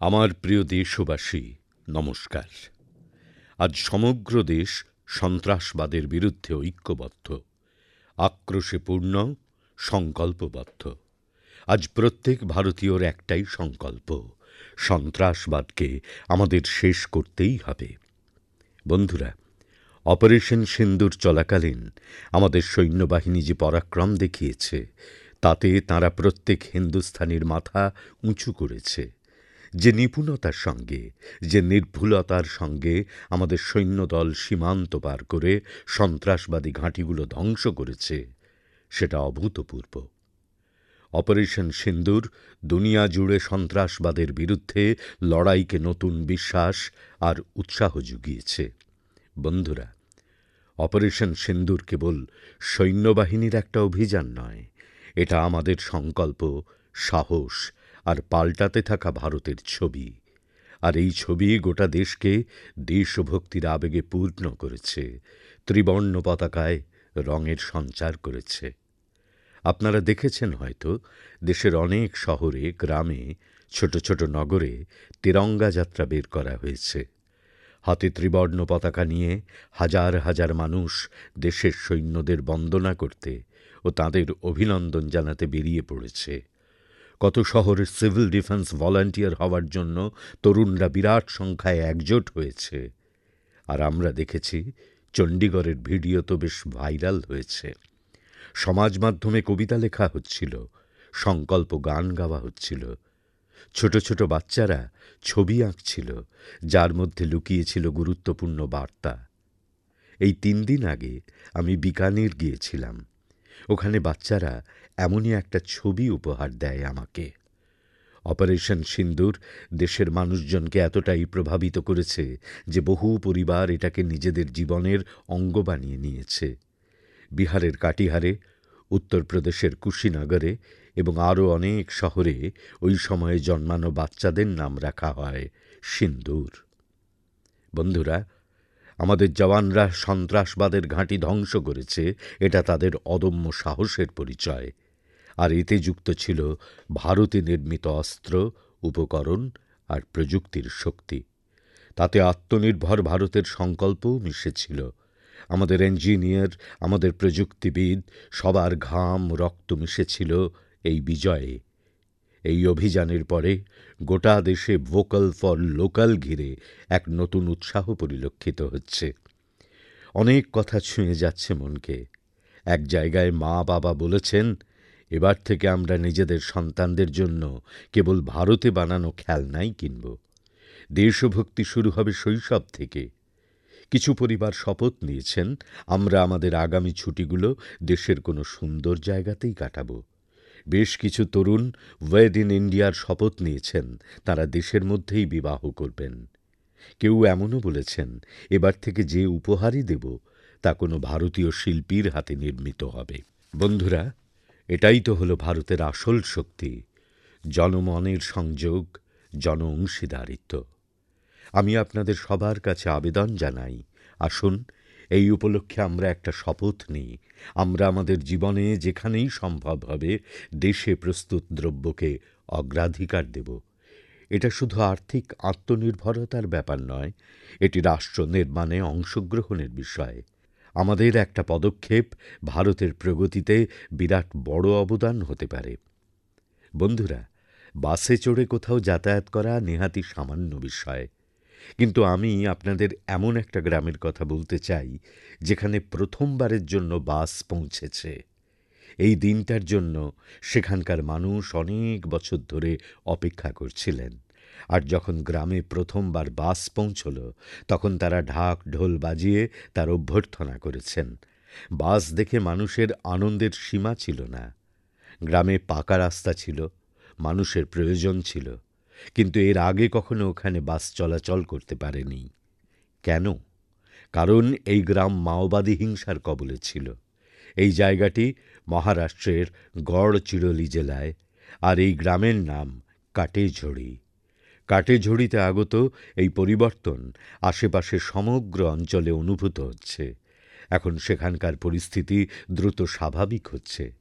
আমার প্রিয় দেশবাসী, নমস্কার। আজ সমগ্র দেশ সন্ত্রাসবাদের বিরুদ্ধে ঐক্যবদ্ধ, আক্রোশে পূর্ণ, সংকল্পবদ্ধ। আজ প্রত্যেক ভারতীয়র একটাই সংকল্প, সন্ত্রাসবাদকে আমাদের শেষ করতেই হবে। বন্ধুরা, অপারেশন সিন্দুর চলাকালীন আমাদের সৈন্যবাহিনী যে পরাক্রম দেখিয়েছে, তাতে তারা প্রত্যেক হিন্দুস্থানির মাথা উঁচু করেছে। যে নিপুণতার সঙ্গে, যে নির্ভুলতার সঙ্গে আমাদের সৈন্যদল সীমান্ত পার করে সন্ত্রাসবাদী ঘাঁটিগুলো ধ্বংস করেছে, সেটা অভূতপূর্ব। অপারেশন সিন্দুর, দুনিয়া জুড়ে সন্ত্রাসবাদের বিরুদ্ধে লড়াইকে নতুন বিশ্বাস আর উৎসাহ জুগিয়েছে বন্ধুরা, অপারেশন সিন্দুর কেবল সৈন্যবাহিনীর একটা অভিযান নয়, এটা আমাদের সংকল্প, সাহস পাল্টাতে থাকা ভারতের ছবি। আর এই ছবি গোটা দেশকে দেশভক্তির আবেগে পূর্ণ করেছে, ত্রিবর্ণ পতাকায় রঙের সঞ্চার করেছে। আপনারা দেখেছেন হয়তো, দেশের অনেক শহরে, গ্রামে, ছোট ছোট নগরে তিরঙ্গা যাত্রা বের করা হয়েছে। হাতে ত্রিবর্ণ পতাকা নিয়ে হাজার হাজার মানুষ দেশের সৈন্যদের বন্দনা করতে ও তাঁদের অভিনন্দন জানাতে বেরিয়ে পড়েছে। কত শহরের সিভিল ডিফেন্স ভলান্টিয়ার হওয়ার জন্য তরুণরা বিরাট সংখ্যায় একজোট হয়েছে। আর আমরা দেখেছি, চণ্ডীগড়ের ভিডিও তো বেশ ভাইরাল হয়েছে। সমাজ মাধ্যমে কবিতা লেখা হচ্ছিল, সংকল্প গান গাওয়া হচ্ছিল। ছোট ছোট বাচ্চারা ছবি আঁকছিল, যার মধ্যে লুকিয়েছিল গুরুত্বপূর্ণ বার্তা। এই তিন দিন আগে আমি বিকানির গিয়েছিলাম। ওখানে বাচ্চারা এমনই একটা ছবি উপহার দেয় আমাকে। অপারেশন সিন্দুর দেশের মানুষজনকে এতটাই প্রভাবিত করেছে যে বহু পরিবার এটাকে নিজেদের জীবনের অঙ্গ বানিয়ে নিয়েছে। বিহারের কাটিহারে, উত্তরপ্রদেশের কুশিনগরে এবং আরও অনেক শহরে ওই সময়ে জন্মানো বাচ্চাদের নাম রাখা হয় সিন্দুর। বন্ধুরা আমাদের জওয়ানরা সন্ত্রাসবাদের ঘাঁটি ধ্বংস করেছে, এটা তাদের অদম্য সাহসের পরিচয়। আর এতে যুক্ত ছিল ভারতে নির্মিত অস্ত্র, উপকরণ আর প্রযুক্তির শক্তি। তাতে আত্মনির্ভর ভারতের সংকল্পও মিশেছিল। আমাদের ইঞ্জিনিয়ার, আমাদের প্রযুক্তিবিদ, সবার ঘাম, রক্ত মিশেছিল এই বিজয়ে। এই অভিযানের পরে গোটা দেশে ভোকাল ফর লোকাল ঘিরে এক নতুন উৎসাহ পরিলক্ষিত হচ্ছে। অনেক কথা ছুঁয়ে যাচ্ছে মনকে। এক জায়গায় মা বাবা বলেছেন, এবার থেকে আমরা নিজেদের সন্তানদের জন্য কেবল ভারতে বানানো খেলনাই কিনব। দেশভক্তি শুরু হবে শৈশব থেকে। কিছু পরিবার শপথ নিয়েছেন, আমরা আমাদের আগামী ছুটিগুলো দেশের কোনো সুন্দর জায়গাতেই কাটাবো। বেশ কিছু তরুণ ওয়েড ইন ইন্ডিয়ার শপথ নিয়েছেন। তারা দেশের মধ্যেই বিবাহ করবেন। কেউ এমনও বলেছেন, এবার থেকে যে উপহারই দেব, তা কোনো ভারতীয় শিল্পীর হাতে নির্মিত হবে। বন্ধুরা, এটাই তো হলো ভারতের আসল শক্তি, জনমনের সংযোগ জন অংশীদারিত্ব আমি আপনাদের সবার কাছে আবেদন জানাই, আসুন এই উপলক্ষে আমরা একটা শপথ নিই। আমরা আমাদের জীবনে যেখানেই সম্ভব হবে দেশে প্রস্তুত দ্রব্যকে অগ্রাধিকার দেব। এটা শুধু আর্থিক আত্মনির্ভরতার ব্যাপার নয়, এটি রাষ্ট্র নির্মাণে অংশগ্রহণের বিষয়। আমাদের একটা পদক্ষেপ ভারতের প্রগতিতে বিরাট বড় অবদান হতে পারে। বন্ধুরা, বাসে চড়ে কোথাও যাতায়াত করা নেহাতি সামান্য বিষয়। কিন্তু আমি আপনাদের এমন একটা গ্রামের কথা বলতে চাই, যেখানে প্রথমবারের জন্য বাস পৌঁছেছে। এই দিনটার জন্য সেখানকার মানুষ অনেক বছর ধরে অপেক্ষা করছিলেন। আর যখন গ্রামে প্রথমবার বাস পৌঁছল, তখন তারা ঢাক ঢোল বাজিয়ে তার অভ্যর্থনা করেছেন। বাস দেখে মানুষের আনন্দের সীমা ছিল না। গ্রামে পাকা রাস্তা ছিল, মানুষের প্রয়োজন ছিল। কিন্তু এর আগে কখনো ওখানে বাস চলাচল করতে পারেনি। কেন? কারণ এই গ্রাম মাওবাদী হিংসার কবলে ছিল। এই জায়গাটি মহারাষ্ট্রের গড়চিরোলি জেলায়, আর এই গ্রামের নাম কাটেঝড়ি। কাটেঝড়িতে আগত এই পরিবর্তন আশেপাশের সমগ্র অঞ্চলে অনুভূত হচ্ছে। এখন সেখানকার পরিস্থিতি দ্রুত স্বাভাবিক হচ্ছে।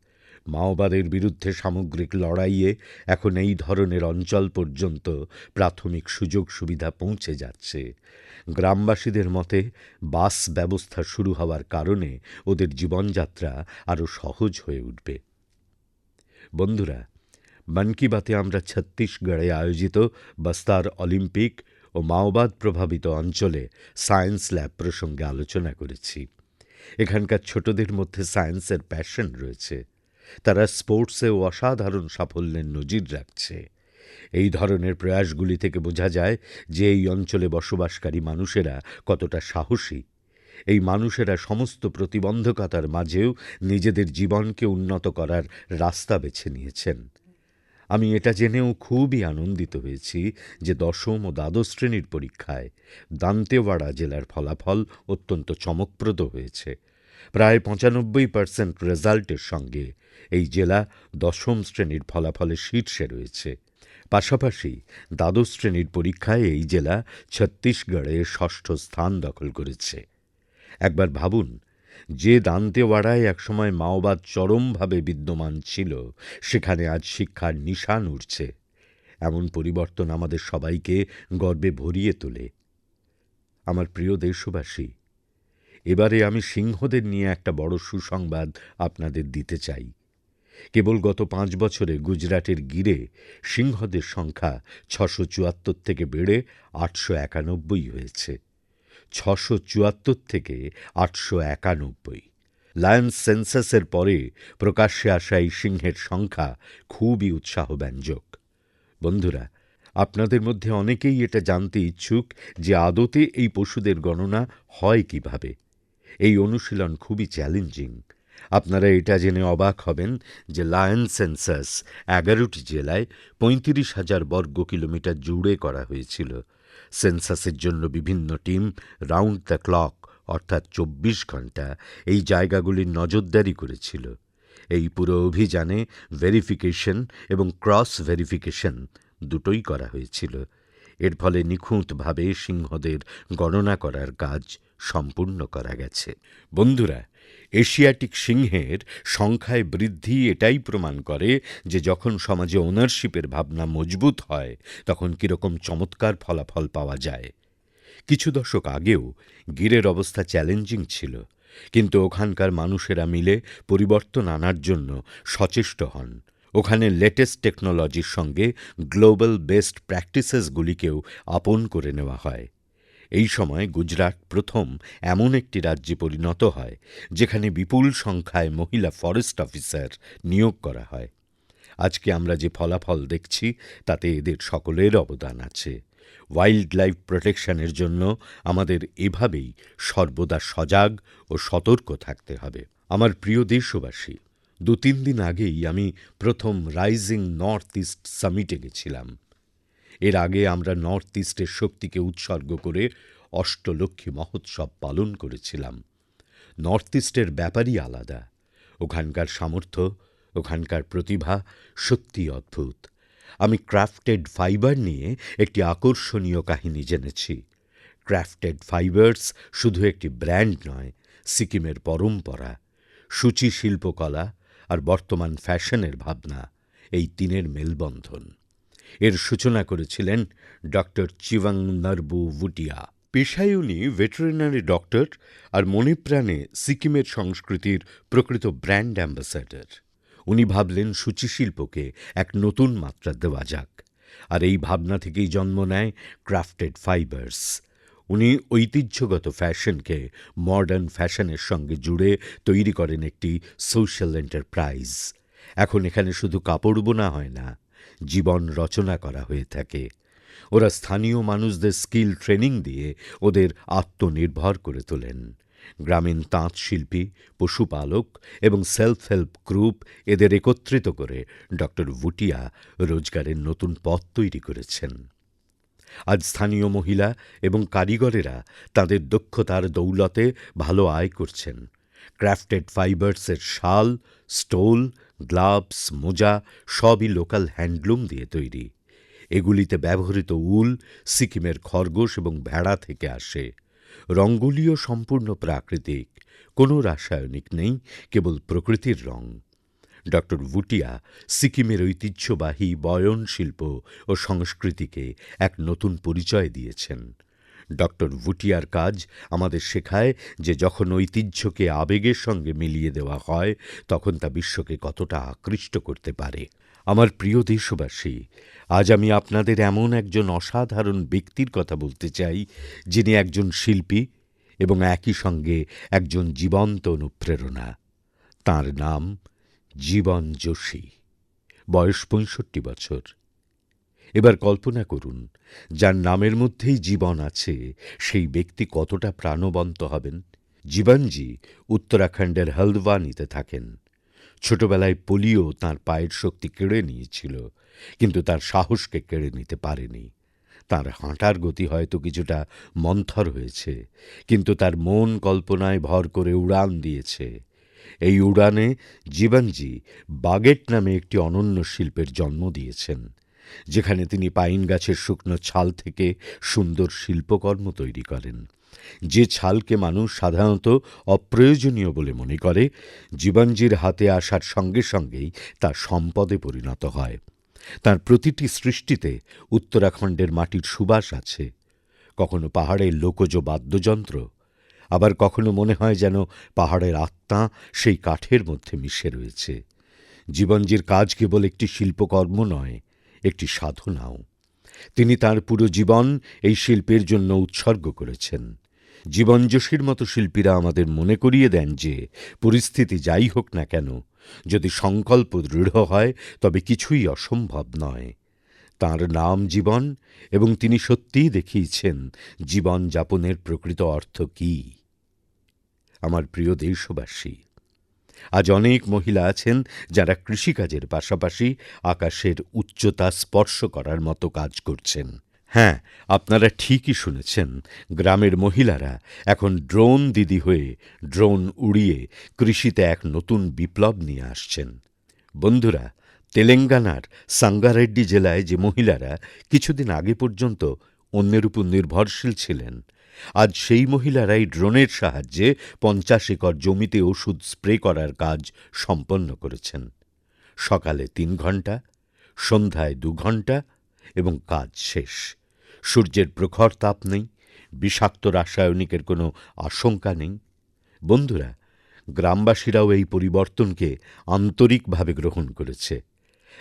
মাওবাদের বিরুদ্ধে সামগ্রিক লড়াইয়ে এখন এই ধরনের অঞ্চল পর্যন্ত প্রাথমিক সুযোগ সুবিধা পৌঁছে যাচ্ছে। গ্রামবাসীদের মতে, বাস ব্যবস্থা শুরু হওয়ার কারণে ওদের জীবনযাত্রা আরও সহজ হয়ে উঠবে। বন্ধুরা, মন কি বাতে আমরা ছত্তিশগড়ে আয়োজিত বস্তার অলিম্পিক ও মাওবাদ প্রভাবিত অঞ্চলে সায়েন্স ল্যাব প্রসঙ্গে আলোচনা করেছি। এখানকার ছোটদের মধ্যে সায়েন্সের প্যাশন রয়েছে। তারা স্পোর্টসেও অসাধারণ সাফল্যের নজির রাখছে। এই ধরনের প্রয়াসগুলি থেকে বোঝা যায় যে এই অঞ্চলে বসবাসকারী মানুষেরা কতটা সাহসী। এই মানুষেরা সমস্ত প্রতিবন্ধকতার মাঝেও নিজেদের জীবনকে উন্নত করার রাস্তা বেছে নিয়েছেন। আমি এটা জেনেও খুবই আনন্দিত হয়েছি যে দশম ও দ্বাদশ শ্রেণির পরীক্ষায় দান্তেওয়াড়া জেলার ফলাফল অত্যন্ত চমকপ্রদ হয়েছে। প্রায় পঁচানব্বই পার্সেন্ট রেজাল্টের সঙ্গে এই জেলা দশম শ্রেণির ফলাফলে শীর্ষে রয়েছে। পাশাপাশি দ্বাদশ শ্রেণির পরীক্ষায় এই জেলা ছত্তিশগড়ে ষষ্ঠ স্থান দখল করেছে। একবার ভাবুন, যে দান্তেওয়াড়ায় একসময় মাওবাদ চরমভাবে বিদ্যমান ছিল, সেখানে আজ শিক্ষার নিশান উঠছে। এমন পরিবর্তন আমাদের সবাইকে গর্বে ভরিয়ে তোলে। আমার প্রিয় দেশবাসী এবারে আমি সিংহদের নিয়ে একটা বড় সুসংবাদ আপনাদের দিতে চাই। কেবল গত পাঁচ বছরে গুজরাটের গিরে সিংহদের সংখ্যা ছশো চুয়াত্তর থেকে বেড়ে আটশো একানব্বই হয়েছে। ছশো চুয়াত্তর থেকে আটশো একানব্বই। লায়ন্স সেন্সাসের পরে প্রকাশ্যে আসা এই সিংহের সংখ্যা খুবই উৎসাহব্যঞ্জক। বন্ধুরা, আপনাদের মধ্যে অনেকেই এটা জানতে ইচ্ছুক যে আদতে এই পশুদের গণনা হয় কীভাবে। এই অনুশীলন খুবই চ্যালেঞ্জিং। আপনারা এটা জেনে অবাক হবেন যে লায়ন সেন্সাস এগারোটি জেলায় পঁয়ত্রিশ হাজার বর্গ কিলোমিটার জুড়ে করা হয়েছিল। সেন্সাসের জন্য বিভিন্ন টিম রাউন্ড দ্য ক্লক অর্থাৎ চব্বিশ ঘণ্টা, এই জায়গাগুলির নজরদারি করেছিল। এই পুরো অভিযানে ভেরিফিকেশন এবং ক্রস ভেরিফিকেশন দুটোই করা হয়েছিল। এর ফলে নিখুঁতভাবে সিংহদের গণনা করার কাজ সম্পূর্ণ করা গেছে। বন্ধুরা, এশিয়াটিক সিংহের সংখ্যায় বৃদ্ধি এটাই প্রমাণ করে যে যখন সমাজে ওনারশিপের ভাবনা মজবুত হয়, তখন কীরকম চমৎকার ফলাফল পাওয়া যায়। কিছু দশক আগেও গিরের অবস্থা চ্যালেঞ্জিং ছিল, কিন্তু ওখানকার মানুষেরা মিলে পরিবর্তন আনার জন্য সচেষ্ট হন। ওখানে লেটেস্ট টেকনোলজির সঙ্গে গ্লোবাল বেস্ট প্র্যাকটিসেসগুলিকেও আপন করে নেওয়া হয়। এই সময় গুজরাট প্রথম এমন একটি রাজ্যে পরিণত হয়, যেখানে বিপুল সংখ্যায় মহিলা ফরেস্ট অফিসার নিয়োগ করা হয়। আজকে আমরা যে ফলাফল দেখছি, তাতে এদের সকলের অবদান আছে। ওয়াইল্ড লাইফ প্রোটেকশনের জন্য আমাদের এভাবেই সর্বদা সজাগ ও সতর্ক থাকতে হবে। আমার প্রিয় দেশবাসী দু তিন দিন আগেই আমি প্রথম রাইজিং নর্থ ইস্ট সামিটে গেছিলাম। এর আগে আমরা নর্থ ইস্টের শক্তিকে উৎসর্গ করে অষ্টলক্ষ্মী মহোৎসব পালন করেছিলাম। নর্থ ইস্টের ব্যাপারই আলাদা। ওখানকার সামর্থ্য, ওখানকার প্রতিভা সত্যি অদ্ভুত। আমি ক্রাফটেড ফাইবার নিয়ে একটি আকর্ষণীয় কাহিনী জেনেছি। ক্রাফটেড ফাইবার্স শুধু একটি ব্র্যান্ড নয়, সিকিমের পরম্পরা, সূচি শিল্পকলা আর বর্তমান ফ্যাশনের ভাবনা, এই তিনের মেলবন্ধন। এর সূচনা করেছিলেন ডক্টর চিবাং নরবু ভুটিয়া। পেশায় উনি ভেটেরিনারি ডক্টর আর মনেপ্রাণে সিকিমের সংস্কৃতির প্রকৃত ব্র্যান্ড অ্যাম্বাসাডর। উনি ভাবলেন সূচিশিল্পকে এক নতুন মাত্রা দেওয়া যাক আর এই ভাবনা থেকেই জন্ম নেয় ক্রাফটেড ফাইবার্স। উনি ঐতিহ্যগত ফ্যাশনকে মডার্ন ফ্যাশনের সঙ্গে জুড়ে তৈরি করেন একটি সোশ্যাল এন্টারপ্রাইজ। এখন এখানে শুধু কাপড় বোনা হয় না জীবন রচনা করা হয়ে থাকে। ওরা স্থানীয় মানুষদের স্কিল ট্রেনিং দিয়ে ওদের আত্মনির্ভর করে তোলেন। গ্রামীণ তাঁত শিল্পী পশুপালক এবং সেলফ হেল্প গ্রুপ এদের একত্রিত করে ডক্টর ভুটিয়া রোজগারের নতুন পথ তৈরি করেছেন। আজ স্থানীয় মহিলা এবং কারিগরেরা তাদের দক্ষতার দৌলতে ভালো আয় করছেন। ক্রাফটেড ফাইবার্সের শাল, স্টোল গ্লাভস, মোজা সবই লোকাল হ্যান্ডলুম দিয়ে তৈরি। এগুলিতে ব্যবহৃত উল সিকিমের খরগোশ এবং ভেড়া থেকে আসে। রঙ্গোলিও সম্পূর্ণ প্রাকৃতিক, কোনো রাসায়নিক নেই, কেবল প্রকৃতির রং। ডক্টর ভুটিয়া সিকিমের ঐতিহ্যবাহী বয়ন শিল্প ও সংস্কৃতিকে এক নতুন পরিচয় দিয়েছেন। ডক্টর ভুটিয়ার কাজ আমাদের শেখায় যে যখন ঐতিহ্যকে আবেগের সঙ্গে মিলিয়ে দেওয়া হয়, তখন তা বিশ্বকে কতটা আকৃষ্ট করতে পারে। আমার প্রিয় দেশবাসী, আজ আমি আপনাদের এমন একজন অসাধারণ ব্যক্তির কথা বলতে চাই, যিনি একজন শিল্পী এবং একই সঙ্গে একজন জীবন্ত অনুপ্রেরণা। তাঁর নাম জীবন যোশী। বয়স পঁয়ষট্টি বছর। এবার কল্পনা করুন, যার নামের মধ্যেই জীবন আছে, সেই ব্যক্তি কতটা প্রাণবন্ত হবেন? জীবনজি উত্তরাখণ্ডের হলদওয়ানিতে থাকেন। ছোটবেলায় পোলিও তার পায়ের শক্তি কেড়ে নিয়েছিল, কিন্তু তার সাহসকে কেড়ে নিতে পারেনি। তার হাঁটার গতি হয়তো কিছুটা মন্থর হয়েছে, কিন্তু তার মন কল্পনায় ভর করে উড়ান দিয়েছে। এই উড়ানে জীবনজি বাগেট নামে একটি অনন্য শিল্পের জন্ম দিয়েছেন। যেখানে তিনি পাইন গাছের শুকনো ছাল থেকে সুন্দর শিল্পকর্ম তৈরি করেন। যে ছালকে মানুষ সাধারণত অপ্রয়োজনীয় বলে মনে করে, জীবনজির হাতে আসার সঙ্গে সঙ্গেই তা সম্পদে পরিণত হয়। তার প্রতিটি সৃষ্টিতে উত্তরাখণ্ডের মাটির সুবাস আছে। কখনো পাহাড়ের লোকজ বাদ্যযন্ত্র, আবার কখনো মনে হয় যেন পাহাড়ের আত্মা সেই কাঠের মধ্যে মিশে রয়েছে। জীবনজির কাজ কেবল একটি শিল্পকর্ম নয় একটি সাধনাও তিনি তার পুরো জীবন এই শিল্পের জন্য উৎসর্গ করেছেন। জীবন যোশীর মতো শিল্পীরা আমাদের মনে করিয়ে দেন যে, পরিস্থিতি যাই হোক না কেন, যদি সংকল্প দৃঢ় হয়, তবে কিছুই অসম্ভব নয়। তাঁর নাম জীবন এবং তিনি সত্যিই দেখিয়েছেন জীবন যাপনের প্রকৃত অর্থ কী। আমার প্রিয় দেশবাসী আজ অনেক মহিলা আছেন যারা কৃষিকাজের পাশাপাশি আকাশের উচ্চতা স্পর্শ করার মতো কাজ করছেন। হ্যাঁ আপনারা ঠিকই শুনেছেন, গ্রামের মহিলারা এখন ড্রোন দিদি হয়ে ড্রোন উড়িয়ে কৃষিতে এক নতুন বিপ্লব নিয়ে আসছেন। বন্ধুরা, তেলেঙ্গানার সাঙ্গারেড্ডি জেলায় যে মহিলারা কিছুদিন আগে পর্যন্ত অন্যের উপর নির্ভরশীল ছিলেন আজ সেই মহিলারাই ড্রোনের সাহায্যে পঞ্চাশ একর জমিতে ওষুধ স্প্রে করার কাজ সম্পন্ন করেছেন। সকালে তিন ঘণ্টা, সন্ধ্যায় দু ঘণ্টা এবং কাজ শেষ। সূর্যের প্রখর তাপ নেই, বিষাক্ত রাসায়নিকের কোনো আশঙ্কা নেই। বন্ধুরা, গ্রামবাসীরাও এই পরিবর্তনকে আন্তরিকভাবে গ্রহণ করেছে।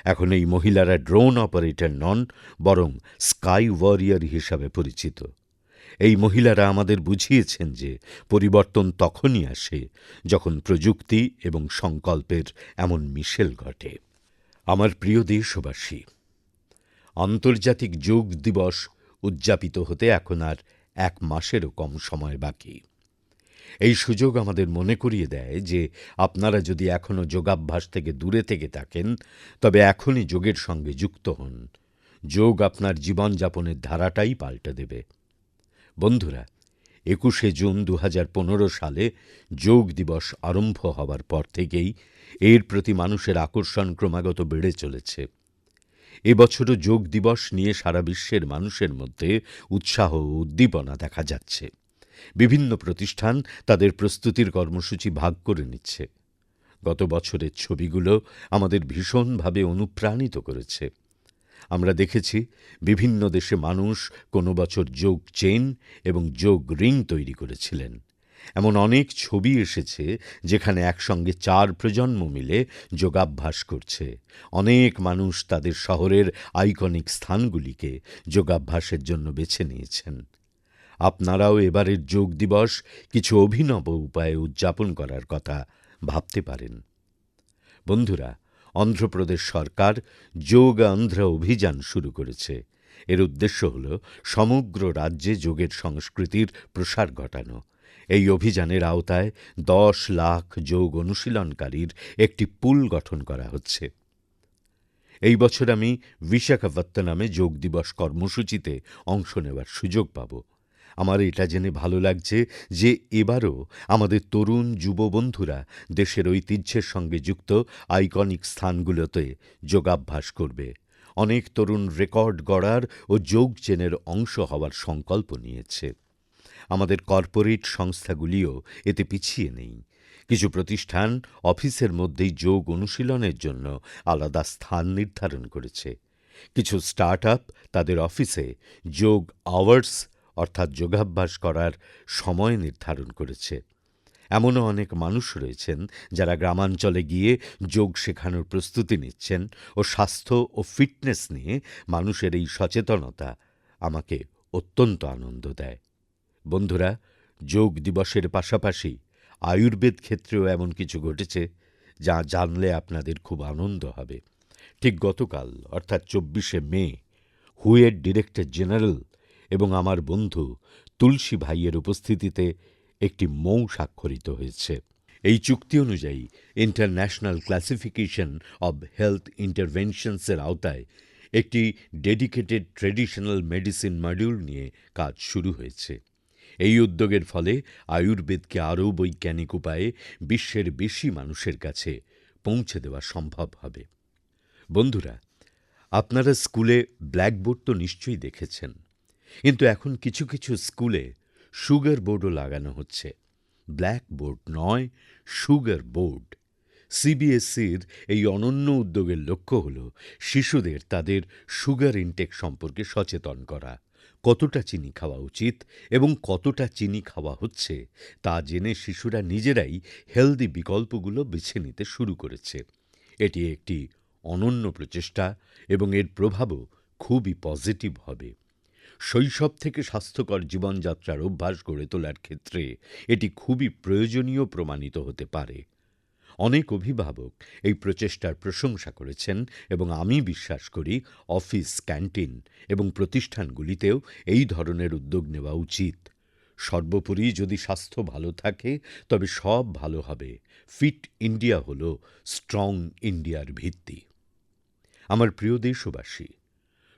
এখন এই মহিলারা ড্রোন অপারেটর নন, বরং স্কাই ওয়ারিয়র হিসাবে পরিচিত। এই মহিলারা আমাদের বুঝিয়েছেন যে পরিবর্তন তখনই আসে যখন প্রযুক্তি এবং সংকল্পের এমন মিশেল ঘটে। আমার প্রিয় দেশবাসী, আন্তর্জাতিক যোগ দিবস উদযাপিত হতে এখন আর এক মাসেরও কম সময় বাকি। এই সুযোগ আমাদের মনে করিয়ে দেয় যে আপনারা যদি এখনও যোগাভ্যাস থেকে দূরে থেকে থাকেন, তবে এখনই যোগের সঙ্গে যুক্ত হন। যোগ আপনার জীবনযাপনের ধারাটাই পাল্টে দেবে। বন্ধুরা, একুশে জুন দু হাজার পনেরো সালে যোগ দিবস আরম্ভ হওয়ার পর থেকেই এর প্রতি মানুষের আকর্ষণ ক্রমাগত বেড়ে চলেছে। এবছরও যোগ দিবস নিয়ে সারা বিশ্বের মানুষের মধ্যে উৎসাহ ও উদ্দীপনা দেখা যাচ্ছে। বিভিন্ন প্রতিষ্ঠান তাদের প্রস্তুতির কর্মসূচি ভাগ করে নিচ্ছে। গত বছরের ছবিগুলো আমাদের ভীষণভাবে অনুপ্রাণিত করেছে। আমরা দেখেছি বিভিন্ন দেশে মানুষ কোনো বছর যোগ চেন এবং যোগ রিং তৈরি করেছিলেন। এমন অনেক ছবি এসেছে যেখানে একসঙ্গে চার প্রজন্ম মিলে যোগাভ্যাস করছে। অনেক মানুষ তাদের শহরের আইকনিক স্থানগুলিকে যোগাভ্যাসের জন্য বেছে নিয়েছেন। আপনারাও এবারের যোগ দিবস কিছু অভিনব উপায়ে উদযাপন করার কথা ভাবতে পারেন। বন্ধুরা অন্ধ্রপ্রদেশ সরকার যোগ অন্ধ্র অভিযান শুরু করেছে। এর উদ্দেশ্য হল সমগ্র রাজ্যে যোগের সংস্কৃতির প্রসার ঘটানো। এই অভিযানের আওতায় দশ লাখ যোগ অনুশীলনকারীর একটি পুল গঠন করা হচ্ছে। এই বছর আমি বিশাখাপত্তনামে যোগ দিবস কর্মসূচিতে অংশ নেওয়ার সুযোগ পাব। আমার এটা জেনে ভালো লাগছে যে এবারও আমাদের তরুণ যুব বন্ধুরা দেশের ঐতিহ্যের সঙ্গে যুক্ত আইকনিক স্থানগুলোতে যোগাভ্যাস করবে। অনেক তরুণ রেকর্ড গড়ার ও যোগ চেনের অংশ হওয়ার সংকল্প নিয়েছে। আমাদের কর্পোরেট সংস্থাগুলিও এতে পিছিয়ে নেই। কিছু প্রতিষ্ঠান অফিসের মধ্যেই যোগ অনুশীলনের জন্য আলাদা স্থান নির্ধারণ করেছে। কিছু স্টার্টআপ তাদের অফিসে যোগ আওয়ার্স অর্থাৎ যোগাভ্যাস করার সময় নির্ধারণ করেছে। এমনও অনেক মানুষ রয়েছেন যারা গ্রামাঞ্চলে গিয়ে যোগ শেখানোর প্রস্তুতি নিচ্ছেন ও স্বাস্থ্য ও ফিটনেস নিয়ে মানুষের এই সচেতনতা আমাকে অত্যন্ত আনন্দ দেয়। বন্ধুরা, যোগ দিবসের পাশাপাশি আয়ুর্বেদ ক্ষেত্রেও এমন কিছু ঘটেছে যা জানলে আপনাদের খুব আনন্দ হবে। ঠিক গতকাল, অর্থাৎ চব্বিশে মে হুয়ের ডিরেক্টর জেনারেল এবং আমার বন্ধু তুলসী ভাইয়ের উপস্থিতিতে একটি মৌ স্বাক্ষরিত হয়েছে। এই চুক্তি অনুযায়ী ইন্টারন্যাশনাল ক্লাসিফিকেশন অব হেলথ ইন্টারভেনশনসের আওতায় একটি ডেডিকেটেড ট্রেডিশনাল মেডিসিন মডিউল নিয়ে কাজ শুরু হয়েছে। এই উদ্যোগের ফলে আয়ুর্বেদকে আরও বৈজ্ঞানিক উপায়ে বিশ্বের বেশি মানুষের কাছে পৌঁছে দেওয়া সম্ভব হবে। বন্ধুরা, আপনারা স্কুলে ব্ল্যাকবোর্ড তো নিশ্চয়ই দেখেছেন। কিন্তু এখন কিছু কিছু স্কুলে সুগার বোর্ডও লাগানো হচ্ছে। ব্ল্যাকবোর্ড নয়, সুগার বোর্ড। সিবিএসসির এই অনন্য উদ্যোগের লক্ষ্য হল শিশুদের তাদের সুগার ইনটেক সম্পর্কে সচেতন করা। কতটা চিনি খাওয়া উচিত এবং কতটা চিনি খাওয়া হচ্ছে তা জেনে শিশুরা নিজেরাই হেলদি বিকল্পগুলো বেছে নিতে শুরু করেছে। এটি একটি অনন্য প্রচেষ্টা এবং এর প্রভাবও খুবই পজিটিভ হবে। শৈশব থেকে স্বাস্থ্যকর জীবনযাত্রার অভ্যাস গড়ে তোলার ক্ষেত্রে এটি খুবই প্রয়োজনীয় প্রমাণিত হতে পারে। অনেক অভিভাবক এই প্রচেষ্টার প্রশংসা করেছেন এবং আমি বিশ্বাস করি অফিস, ক্যান্টিন এবং প্রতিষ্ঠানগুলিতেও এই ধরনের উদ্যোগ নেওয়া উচিত। সর্বোপরি যদি স্বাস্থ্য ভালো থাকে, তবে সব ভালো হবে। ফিট ইন্ডিয়া হল স্ট্রং ইন্ডিয়ার ভিত্তি। আমার প্রিয় দেশবাসী,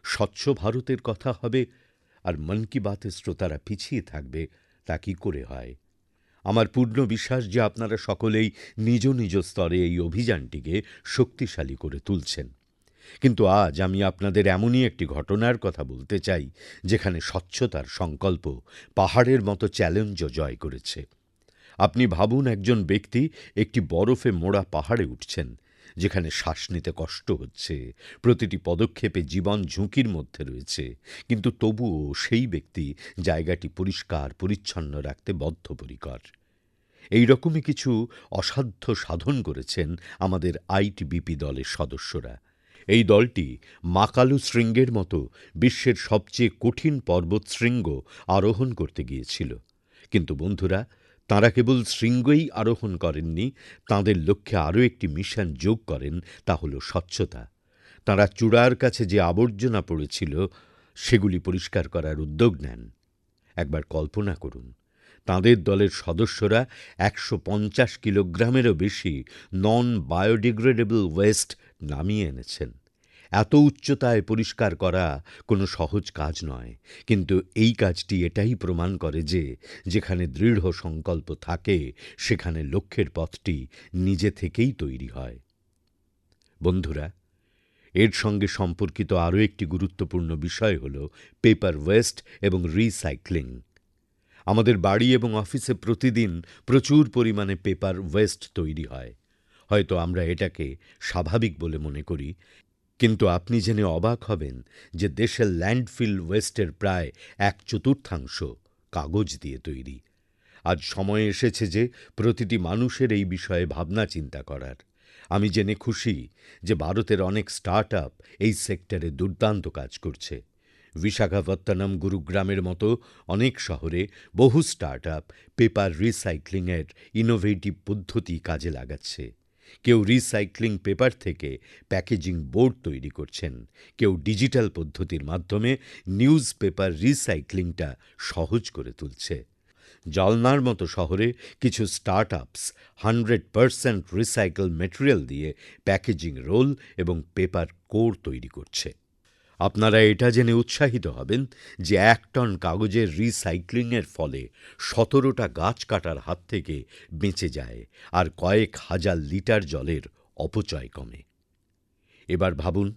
স্বচ্ছ ভারতের কথা হবে আর মন কি বাতের শ্রোতারা পিছিয়ে থাকবে তা কি করে হয়? আমার পূর্ণ বিশ্বাস যে আপনারা সকলেই নিজ নিজ স্তরে এই অভিযানটিকে শক্তিশালী করে তুলছেন। কিন্তু আজ আমি আপনাদের এমনই একটি ঘটনার কথা বলতে চাই, যেখানে স্বচ্ছতার সংকল্প পাহাড়ের মতো চ্যালেঞ্জও জয় করেছে। আপনি ভাবুন একজন ব্যক্তি একটি বরফে মোড়া পাহাড়ে উঠছেন যেখানে শ্বাস নিতে কষ্ট হচ্ছে, প্রতিটি পদক্ষেপে জীবন ঝুঁকির মধ্যে রয়েছে, কিন্তু তবুও সেই ব্যক্তি জায়গাটি পরিষ্কার, পরিচ্ছন্ন রাখতে বদ্ধপরিকর। এই রকমই কিছু অসাধ্য সাধন করেছেন আমাদের আইটিবিপি দলের সদস্যরা। এই দলটি মাকালু শৃঙ্গের মতো বিশ্বের সবচেয়ে কঠিন পর্বতশৃঙ্গ আরোহণ করতে গিয়েছিল। কিন্তু বন্ধুরা তাঁরা কেবল শৃঙ্গই আরোহণ করেননি, তাঁদের লক্ষ্যে আরও একটি মিশন যোগ করেন, তা হল স্বচ্ছতা। তাঁরা চূড়ার কাছে যে আবর্জনা পড়েছিল, সেগুলি পরিষ্কার করার উদ্যোগ নেন। একবার কল্পনা করুন, তাঁদের দলের সদস্যরা একশো পঞ্চাশ কিলোগ্রামেরও বেশি নন বায়োডিগ্রেডেবল ওয়েস্ট নামিয়ে এনেছেন। এত উচ্চতায় পরিষ্কার করা কোনো সহজ কাজ নয়। কিন্তু এই কাজটি এটাই প্রমাণ করে যে, যেখানে দৃঢ় সংকল্প থাকে, সেখানে লক্ষ্যের পথটি নিজে থেকেই তৈরি হয়। বন্ধুরা, এর সঙ্গে সম্পর্কিত আরও একটি গুরুত্বপূর্ণ বিষয় হল পেপার ওয়েস্ট এবং রিসাইক্লিং আমাদের বাড়ি এবং অফিসে প্রতিদিন প্রচুর পরিমাণে পেপার ওয়েস্ট তৈরি হয়। হয়তো আমরা এটাকে স্বাভাবিক বলে মনে করি কিন্তু আপনি জেনে অবাক হবেন যে দেশের ল্যান্ডফিল ওয়েস্টের প্রায় এক চতুর্থাংশ কাগজ দিয়ে তৈরি। আজ সময় এসেছে যে প্রতিটি মানুষের এই বিষয়ে ভাবনা চিন্তা করার। আমি জেনে খুশি যে ভারতের অনেক স্টার্টআপ এই সেক্টরে দুর্দান্ত কাজ করছে। বিশাখাপত্তনম গুরুগ্রামের মতো অনেক শহরে বহু স্টার্টআপ পেপার রিসাইক্লিংয়ের ইনোভেটিভ পদ্ধতি কাজে লাগাচ্ছে। কেউ রিসাইক্লিং পেপার থেকে প্যাকেজিং বোর্ড তৈরি করছেন। কেউ ডিজিটাল পদ্ধতির মাধ্যমে নিউজ পেপার রিসাইক্লিংটা সহজ করে তুলছে। জলনার মতো শহরে কিছু start ups hundred percent recycle material দিয়ে প্যাকেজিং রোল এবং পেপার কোর তৈরি করছে। আপনারা এটা জেনে উৎসাহিত হবেন যে এক টন কাগজের রিসাইক্লিংয়ের ফলে সতেরোটা গাছ কাটার হাত থেকে বেঁচে যায় আর কয়েক হাজার লিটার জলের অপচয় কমে। এবার ভাবুন,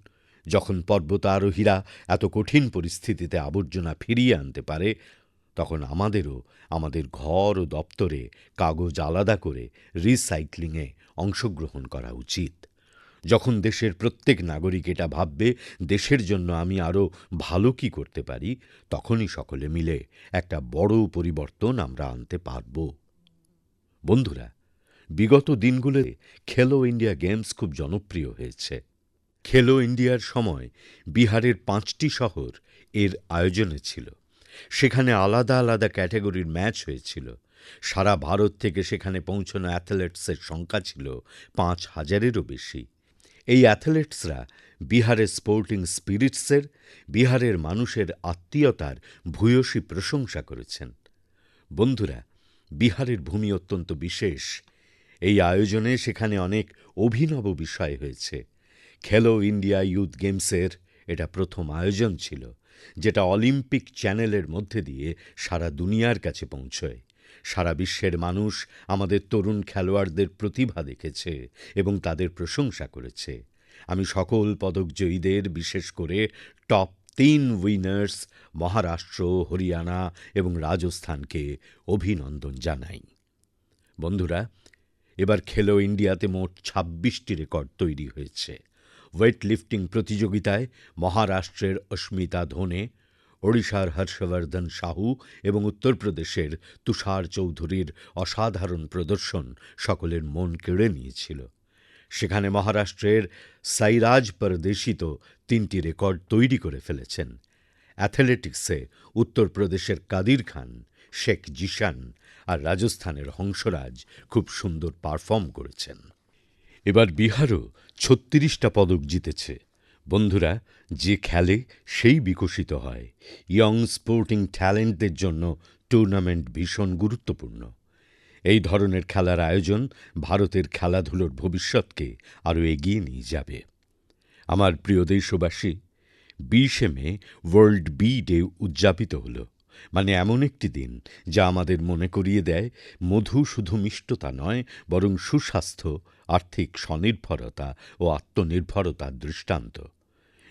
যখন পর্বতারোহীরা এত কঠিন পরিস্থিতিতে আবর্জনা ফিরিয়ে আনতে পারে, তখন আমাদেরও আমাদের ঘর ও দপ্তরে কাগজ আলাদা করে রিসাইক্লিংয়ে অংশগ্রহণ করা উচিত। যখন দেশের প্রত্যেক নাগরিক এটা ভাববে, দেশের জন্য আমি আরও ভালো কি করতে পারি, তখনই সকলে মিলে একটা বড় পরিবর্তন আমরা আনতে পারব। বন্ধুরা, বিগত দিনগুলোতে খেলো ইন্ডিয়া গেমস খুব জনপ্রিয় হয়েছে। খেলো ইন্ডিয়ার সময় বিহারের পাঁচটি শহর এর আয়োজনে ছিল। সেখানে আলাদা আলাদা ক্যাটেগরির ম্যাচ হয়েছিল। সারা ভারত থেকে সেখানে পৌঁছানো অ্যাথলেটসের সংখ্যা ছিল পাঁচ হাজারেরও বেশি। এই অ্যাথলেটসরা বিহারের স্পোর্টিং স্পিরিটসের, বিহারের মানুষের আত্মীয়তার ভূয়সী প্রশংসা করেছেন। বন্ধুরা, বিহারের ভূমি অত্যন্ত বিশেষ। এই আয়োজনে সেখানে অনেক অভিনব বিষয় হয়েছে। খেলো ইন্ডিয়া ইউথ গেমসের এটা প্রথম আয়োজন ছিল, যেটা অলিম্পিক চ্যানেলের মধ্যে দিয়ে সারা দুনিয়ার কাছে পৌঁছয়। সারা বিশ্বের মানুষ আমাদের তরুণ খেলোয়াড়দের প্রতিভা দেখেছে এবং তাদের প্রশংসা করেছে। আমি সকল পদকজয়ীদের, বিশেষ করে টপ তিন উইনার্স মহারাষ্ট্র, হরিয়ানা এবং রাজস্থানকে অভিনন্দন জানাই। বন্ধুরা, এবার খেলো ইন্ডিয়াতে মোট ছাব্বিশটি রেকর্ড তৈরি হয়েছে। ওয়েট লিফটিং প্রতিযোগিতায় মহারাষ্ট্রের অস্মিতা ধোনে ওড়িশার হর্ষবর্ধন সাহু এবং উত্তরপ্রদেশের তুষার চৌধুরীর অসাধারণ প্রদর্শন সকলের মন কেড়ে নিয়েছিল। সেখানে মহারাষ্ট্রের সাইরাজ পরদেশিত তিনটি রেকর্ড তৈরি করে ফেলেছেন। অ্যাথলেটিক্সে উত্তরপ্রদেশের কাদির খান, শেখ জিশান আর রাজস্থানের হংসরাজ খুব সুন্দর পারফর্ম করেছেন। এবার বিহারও ছত্রিশটা পদক জিতেছে। বন্ধুরা, যে খেলে সেই বিকশিত হয়। ইয়ং স্পোর্টিং ট্যালেন্টদের জন্য টুর্নামেন্ট ভীষণ গুরুত্বপূর্ণ। এই ধরনের খেলার আয়োজন ভারতের খেলাধুলোর ভবিষ্যৎকে আরও এগিয়ে নিয়ে যাবে। আমার প্রিয় দেশবাসী, বিশে মে ওয়ার্ল্ড বি ডে উদযাপিত হল। মানে এমন একটি দিন যা আমাদের মনে করিয়ে দেয়, মধু শুধু মিষ্টতা নয়, বরং সুস্বাস্থ্য আর্থিক স্বনির্ভরতা ও আত্মনির্ভরতার দৃষ্টান্ত।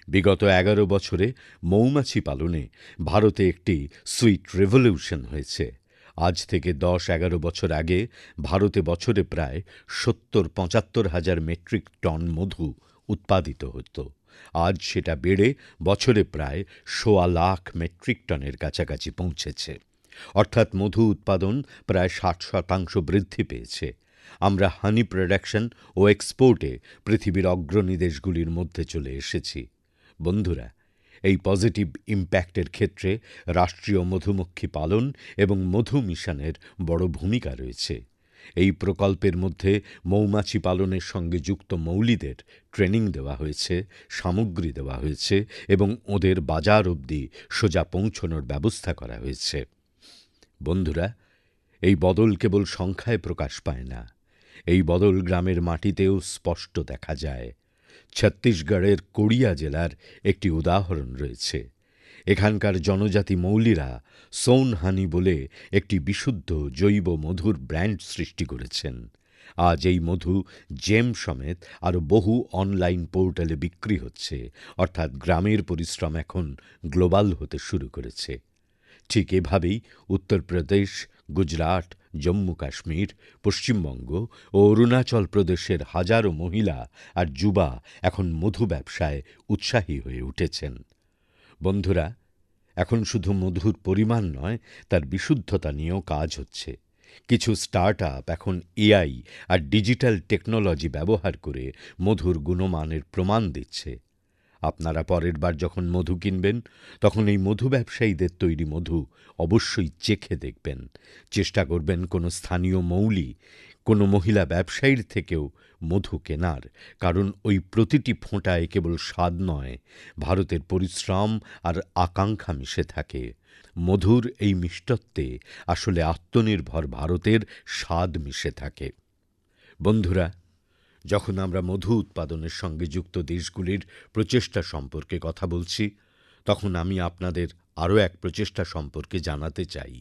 বিগত এগারো বছরে মৌমাছি পালনে ভারতে একটি সুইট রেভলিউশন হয়েছে। আজ থেকে দশ এগারো বছর আগে ভারতে বছরে প্রায় সত্তর পঁচাত্তর হাজার মেট্রিক টন মধু উৎপাদিত হতো। আজ সেটা বেড়ে বছরে প্রায় সোয়া লাখ মেট্রিক টনের কাছাকাছি পৌঁছেছে। অর্থাৎ মধু উৎপাদন প্রায় ষাট শতাংশ বৃদ্ধি পেয়েছে। আমরা হানি প্রোডাকশন ও এক্সপোর্টে পৃথিবীর অগ্রণী দেশগুলির মধ্যে চলে এসেছি। বন্ধুরা, এই পজিটিভ ইম্প্যাক্টের ক্ষেত্রে রাষ্ট্রীয় মধুমক্ষী পালন এবং মধু মিশনের বড় ভূমিকা রয়েছে। এই প্রকল্পের মধ্যে মৌমাছি পালনের সঙ্গে যুক্ত মৌলিদের ট্রেনিং দেওয়া হয়েছে, সামগ্রী দেওয়া হয়েছে এবং ওদের বাজার অবধি সোজা পৌঁছনোর ব্যবস্থা করা হয়েছে। বন্ধুরা, এই বদল কেবল সংখ্যায় প্রকাশ পায় না এই বদল গ্রামের মাটিতেও স্পষ্ট দেখা যায়। ছত্তিশগড়ের কোড়িয়া জেলার একটি উদাহরণ রয়েছে। এখানকার জনজাতি মৌলিরা সোনহানি বলে একটি বিশুদ্ধ জৈব মধুর ব্র্যান্ড সৃষ্টি করেছেন। আজ এই মধু জেম সমেত আরও বহু অনলাইন পোর্টালে বিক্রি হচ্ছে, অর্থাৎ গ্রামের পরিশ্রম এখন গ্লোবাল হতে শুরু করেছে। ঠিক এভাবেই উত্তরপ্রদেশ, গুজরাট জম্মু কাশ্মীর, পশ্চিমবঙ্গ ও অরুণাচল প্রদেশের হাজারো মহিলা আর যুবা এখন মধু ব্যবসায় উৎসাহী হয়ে উঠেছেন। বন্ধুরা, এখন শুধু মধুর পরিমাণ নয়, তার বিশুদ্ধতা নিয়েও কাজ হচ্ছে। কিছু স্টার্ট আপ এখন এআই আর ডিজিটাল টেকনোলজি ব্যবহার করে মধুর গুণমানের প্রমাণ দিচ্ছে। আপনারা পরের বার যখন মধু কিনবেন, তখন এই মধু ব্যবসায়ীদের তৈরি মধু অবশ্যই চেখে দেখবেন। চেষ্টা করবেন কোনো স্থানীয় মৌলি, কোনো মহিলা ব্যবসায়ীর থেকেও মধু কেনার, কারণ ওই প্রতিটি ফোঁটায় কেবল স্বাদ নয়, ভারতের পরিশ্রম আর আকাঙ্ক্ষা মিশে থাকে। মধুর এই মিষ্টত্বে আসলে আত্মনির্ভর ভারতের স্বাদ মিশে থাকে। বন্ধুরা যখন আমরা মধু উৎপাদনের সঙ্গে যুক্ত দেশগুলির প্রচেষ্টা সম্পর্কে কথা বলছি, তখন আমি আপনাদের আরও এক প্রচেষ্টা সম্পর্কে জানাতে চাই।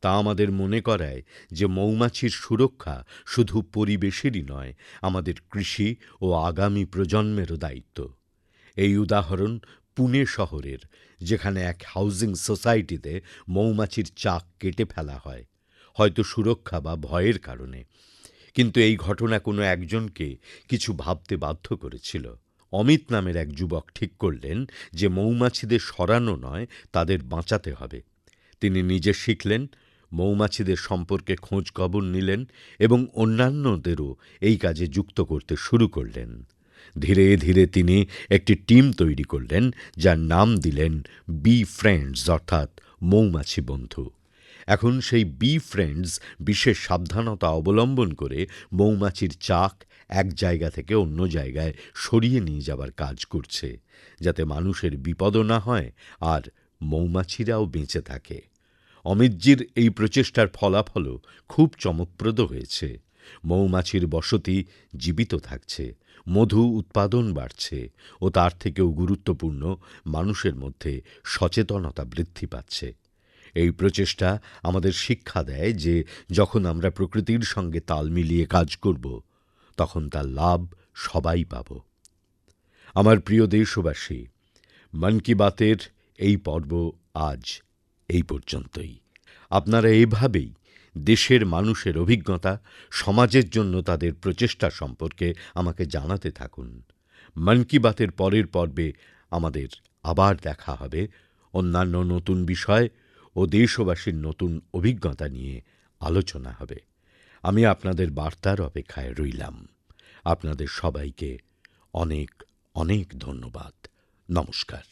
তা আমাদের মনে করায় যে মৌমাছির সুরক্ষা শুধু পরিবেশেরই নয়, আমাদের কৃষি ও আগামী প্রজন্মেরও দায়িত্ব। এই উদাহরণ পুনে শহরের, যেখানে এক হাউজিং সোসাইটিতে মৌমাছির চাক কেটে ফেলা হয়, হয়তো সুরক্ষা বা ভয়ের কারণে। কিন্তু এই ঘটনা কোনো একজনকে কিছু ভাবতে বাধ্য করেছিল। অমিত নামের এক যুবক ঠিক করলেন যে মৌমাছিদের সরানো নয়, তাদের বাঁচাতে হবে। তিনি নিজে শিখলেন, মৌমাছিদের সম্পর্কে খোঁজ খবর নিলেন এবং অন্যান্যদেরও এই কাজে যুক্ত করতে শুরু করলেন। ধীরে ধীরে তিনি একটি টিম তৈরি করলেন, যার নাম দিলেন বি ফ্রেন্ডস, অর্থাৎ মৌমাছি বন্ধু। এখন সেই বি ফ্রেন্ডস বিশেষ সাবধানতা অবলম্বন করে মৌমাছির চাক এক জায়গা থেকে অন্য জায়গায় সরিয়ে নিয়ে যাবার কাজ করছে, যাতে মানুষের বিপদও না হয় আর মৌমাছিরাও বেঁচে থাকে। অমিতজির এই প্রচেষ্টার ফলাফলও খুব চমকপ্রদ হয়েছে। মৌমাছির বসতি জীবিত থাকছে, মধু উৎপাদন বাড়ছে ও তার থেকেও গুরুত্বপূর্ণ মানুষের মধ্যে সচেতনতা বৃদ্ধি পাচ্ছে। এই প্রচেষ্টা আমাদের শিক্ষা দেয় যে যখন আমরা প্রকৃতির সঙ্গে তাল মিলিয়ে কাজ করব, তখন তার লাভ সবাই পাব। আমার প্রিয় দেশবাসী, মন কি বাতের এই পর্ব আজ এই পর্যন্তই। আপনারা এভাবেই দেশের মানুষের অভিজ্ঞতা, সমাজের জন্য তাদের প্রচেষ্টা সম্পর্কে আমাকে জানাতে থাকুন। মন কি বাতের পরের পর্বে আমাদের আবার দেখা হবে। অন্যান্য নতুন বিষয় ও দেশবাসীর নতুন অভিজ্ঞতা নিয়ে আলোচনা হবে। আমি আপনাদের বার্তার অপেক্ষায় রইলাম। আপনাদের সবাইকে অনেক অনেক ধন্যবাদ। নমস্কার।